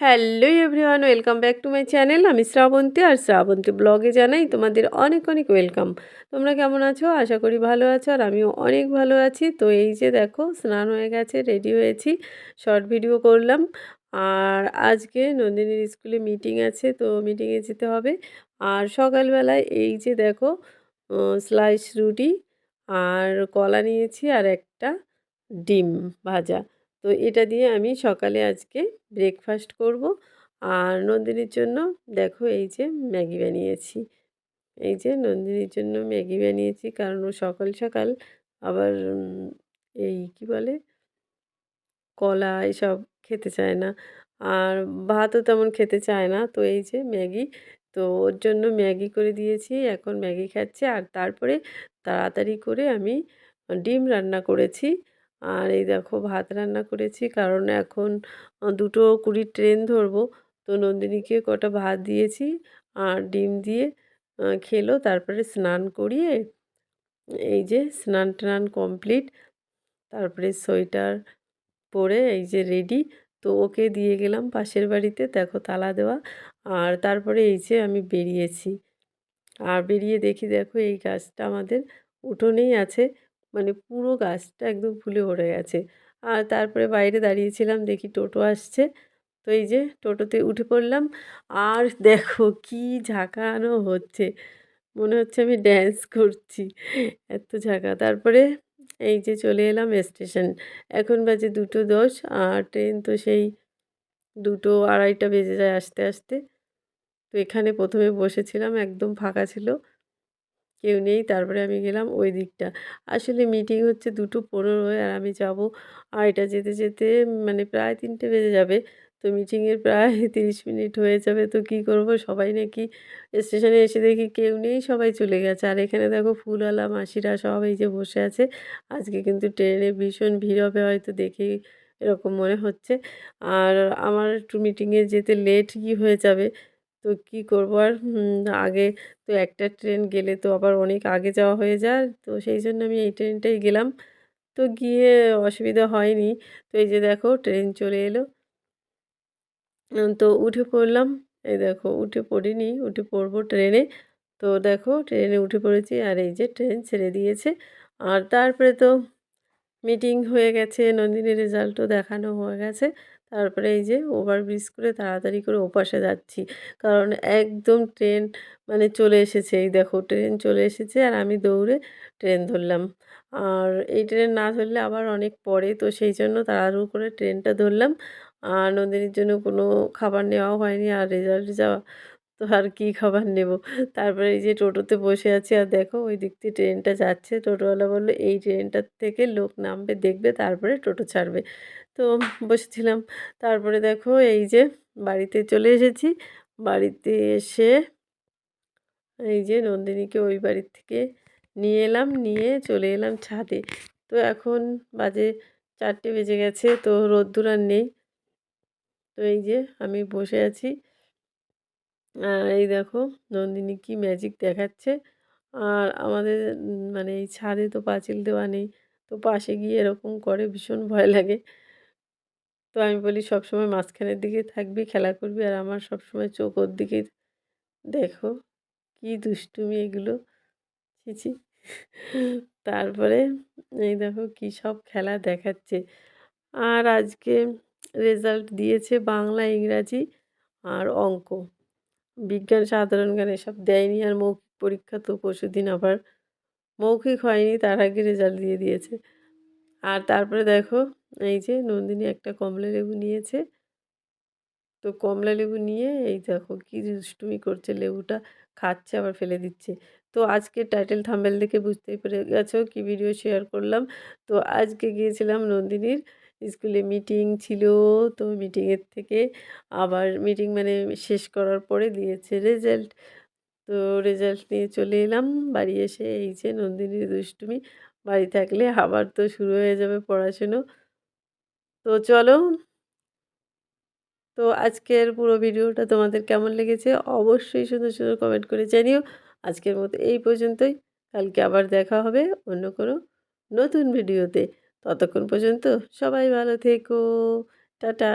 Hello everyone, welcome back to my channel. আমি শ্রাবন্তী আর শ্রাবন্তী ব্লগে জানাই তোমাদের অনেক অনেক ওয়েলকাম। তোমরা কেমন আছো? আশা করি ভালো আছো আর আমিও অনেক ভালো আছি। তো এই যে দেখো, স্নান হয়ে গেছে রেডি হয়েছি শর্ট ভিডিও করলাম। আর আজকে নন্দিনীর স্কুলে মিটিং আছে, তো মিটিংয়ে যেতে হবে। আর সকালবেলায় এই যে দেখো স্লাইস রুটি আর কলা নিয়েছি আর একটা ডিম ভাজা। তো এটা দিয়ে আমি সকালে আজকে ব্রেকফাস্ট করব। আর নন্দিনীর জন্য দেখো এই যে ম্যাগি বানিয়েছি। এই যে নন্দিনীর জন্য ম্যাগি বানিয়েছি কারণ ও সকাল সকাল আবার এই কি বলে? কলা এসব খেতে চায় না। আর ভাতও তেমন খেতে চায় না। তো এই যে ম্যাগি তো ওর জন্য ম্যাগি করে দিয়েছি। এখন ম্যাগি খাচ্ছে। আর তারপরে তাড়াতাড়ি করে আমি ডিম রান্না করেছি। আর এই দেখো ভাত রান্না করেছি। কারণ এখন দুটো কুড়ির ট্রেন ধরবো। তো নন্দিনীকে কটা ভাত দিয়েছি আর ডিম দিয়ে খেলো। তারপরে স্নান করিয়ে, এই যে স্নান টান কমপ্লিট। তারপরে সোয়েটার পরে এই যে রেডি। তো ওকে দিয়ে গেলাম পাশের বাড়িতে, দেখো তালা দেওয়া। আর তারপরে এই যে আমি বেরিয়েছি। আর বেরিয়ে দেখি, দেখো এই গাছটা আমাদের উঠোনেই আছে। মানে পুরো গাছটা একদম ফুলে ভরে গেছে। আর তারপরে বাইরে দাঁড়িয়েছিলাম, দেখি টোটো আসছে। তো এই যে টোটোতে উঠে পড়লাম। আর দেখো কি ঝাঁকানো হচ্ছে। মনে হচ্ছে আমি ড্যান্স করছি। এত ঝাঁকা। তারপরে এই যে চলে এলাম স্টেশন এখন বাজে দুটো দশ আর ট্রেন তো সেই দুটো আড়াইটা বেজে যায় আসতে আসতে। তো এখানে প্রথমে বসেছিলাম, একদম ফাঁকা ছিল। কেউ নেই, তারপরে আমি গেলাম ওই দিকটা। আসলে মিটিং হচ্ছে দুটো পনেরোয় আর আমি যাব আর এটা যেতে যেতে মানে প্রায় তিনটে বেজে যাবে। তো মিটিংয়ের প্রায় তিরিশ মিনিট হয়ে যাবে। তো কি করব? সবাই নাকি স্টেশনে এসে দেখি কেউ নেই, সবাই চলে গেছে। আর এখানে দেখো ফুলওয়ালা, মাসিরা সবাই যে বসে আছে। আজকে কিন্তু ট্রেনে ভীষণ ভিড় হবে হয়তো দেখেই এরকম মনে হচ্ছে। আর আমার একটু মিটিংয়ে যেতে লেট কি হয়ে যাবে? তো কী করব? আর আগে তো একটা ট্রেন গেলে তো আবার অনেক আগে যাওয়া হয়ে যায়। তো সেই জন্য আমি এই ট্রেনটাই গেলাম। তো গিয়ে অসুবিধা হয়নি। তো এই যে দেখো, ট্রেন চলে এলো। তো উঠে পড়লাম। এই দেখো, উঠে পড়িনি। উঠে পড়ব ট্রেনে। তো দেখো, ট্রেনে উঠে পড়েছি। আর এই যে ট্রেন ছেড়ে দিয়েছে। আর তারপরে তো মিটিং হয়ে গেছে নন্দিনীর রেজাল্টও দেখানো হয়ে গেছে। তারপরে এই যে ওভারব্রিজ করে তাড়াতাড়ি করে ওপাশে যাচ্ছি। কারণ একদম ট্রেন মানে চলে এসেছে, এই দেখো ট্রেন চলে এসেছে আর আমি দৌড়ে ট্রেন ধরলাম। আর এই ট্রেন না ধরলে আবার অনেক পরে, তো সেই জন্য তাড়াতাড়ি করে ট্রেনটা ধরলাম। আর নন্দিনীর জন্য কোনো খাবার নেওয়াও হয়নি আর রেজাল্ট যাওয়া তো আর কী খাবার নেব? তারপরে এই যে টোটোতে বসে আছি আর দেখো ওই দিক দিয়ে ট্রেনটা যাচ্ছে। টোটোওয়ালা বলল, এই ট্রেনটার থেকে লোক নামবে, দেখবে, তারপরে টোটো ছাড়বে। তো বসেছিলাম। তারপরে দেখো এই যে বাড়িতে চলে এসেছি। বাড়িতে এসে এই যে নন্দিনীকে ওই বাড়ির থেকে নিয়ে এলাম, নিয়ে চলে এলাম ছাদে। তো এখন বাজে চারটে বেজে গেছে, তো রোদ্দুর আর নেই। তো এই যে আমি বসে আছি। এই দেখো নন্দিনী কি ম্যাজিক দেখাচ্ছে। আর আমাদের মানে এই ছাদে তো পাঁচিল দেওয়া নেই, তো পাশে গিয়ে এরকম করে ভীষণ ভয় লাগে। তো আমি বলি সবসময় মাঝখানের দিকে থাকবি, খেলা করবি, আর আমার সবসময় চোখ ওর দিকেই দেখো কি দুষ্টুমি এগুলো। ছিছি তারপরে এই দেখো কী সব খেলা দেখাচ্ছে। আর আজকে রেজাল্ট দিয়েছে বাংলা, ইংরাজি আর অঙ্ক। বিজ্ঞান সাধারণ জ্ঞান এসব দেয়নি আর মৌখিক পরীক্ষা তো পরশু দিন আবার মৌখিক হয়নি, তার আগে রেজাল্ট দিয়ে দিয়েছে। আর তারপরে দেখো, এই যে নন্দিনী একটা কমলা লেবু নিয়েছে। তো কমলা লেবু নিয়ে এই দেখো কী দুষ্টুমি করছে, লেবুটা খাচ্ছে, আবার ফেলে দিচ্ছে। তো আজকে টাইটেল থাম্বেল দেখে বুঝতেই পেরে গেছো, কি ভিডিও শেয়ার করলাম। তো আজকে গিয়েছিলাম নন্দিনীর স্কুলে মিটিং ছিল, তো মিটিংয়ের থেকে আবার মিটিং মানে শেষ করার পরে দিয়েছে রেজাল্ট তো রেজাল্ট নিয়ে চলে এলাম বাড়ি এসে, এই যে নন্দিনীর দুষ্টুমি, বাড়ি থাকলে আবার তো শুরু হয়ে যাবে পড়াশুনো। তো চলো, তো আজকের পুরো ভিডিওটা তোমাদের কেমন লেগেছে অবশ্যই সুন্দর সুন্দর কমেন্ট করে জানিও। আজকের মতো এই পর্যন্তই, কালকে আবার দেখা হবে অন্য কোনো নতুন ভিডিওতে। ততক্ষণ পর্যন্ত সবাই ভালো থেকো। টাটা।